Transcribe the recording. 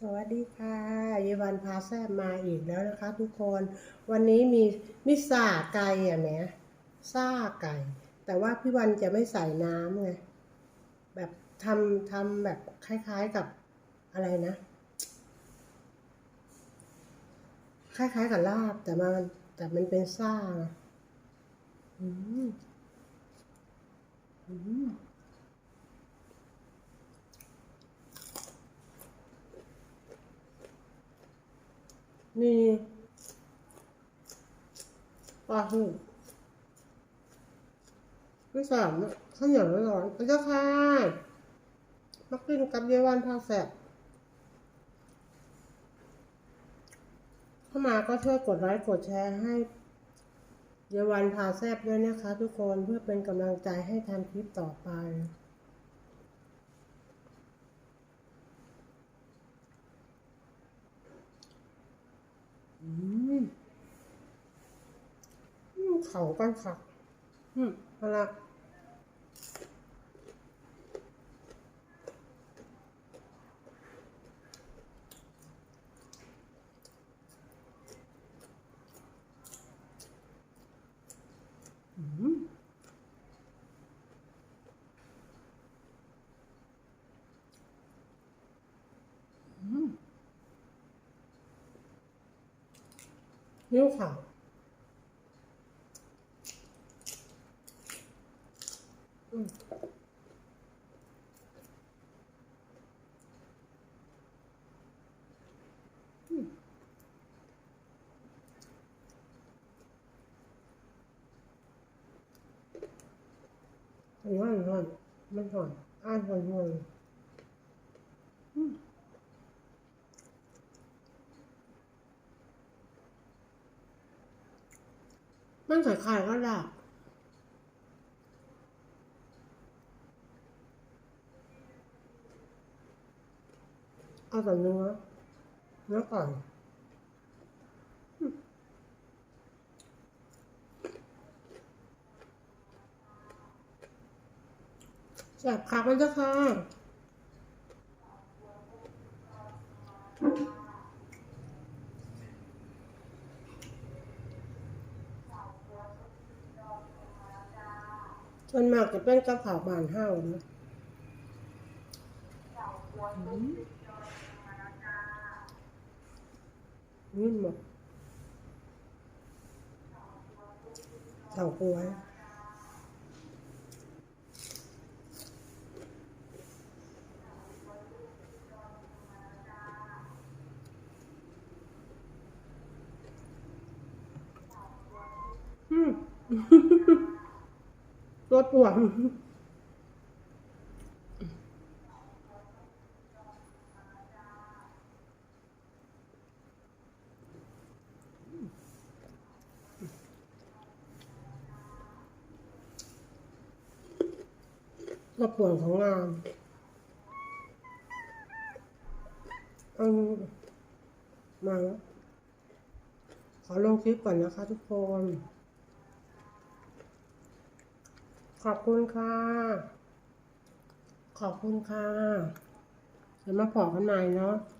สวัสดีค่ะยาวันพาแซบมาอีกแล้วนะคะทุกคน วันนี้มีมิซาไก่อะแหมซาไก่ แต่ว่าพี่วันจะไม่ใส่น้ำไง แบบทำทำแบบคล้ายๆกับอะไรนะ คล้ายๆกับลาบ แต่มันแต่มันเป็นซาอืมอืม นี่ปลาหูที่สามข้าวเหนียวร้อนๆพระเจ้าค่ะมากินกับเยาวันพาแสบเข้ามาก็ช่วยกดไลค์กดแชร์ให้เยาวันพาแซบด้วยนะคะทุกคนเพื่อเป็นกำลังใจให้ทำคลิปต่อไป อืมอืม เขากันค่ะ อืมเอาละอืมอืมนิ้วขาว อืมอืมมันห่อนห่อนมันห่อนอ่านห่อนห่อนอืมมันคล้ายๆก็ลา เอาแต่เนื้อเนื้อไก่อนอืมแสบคักมันจะค่ะส่วนมากจะเป็นกระเพราบานห้าวนะ อืมนิ่มหมดเฉาก๊วยอืมรสหวาน รสหวานของงานเอามาแล้วขอลงคลิปก่อนนะคะทุกคน ขอบคุณค่ะ ขอบคุณค่ะ เดี๋ยวมาพอกันใหม่เนาะ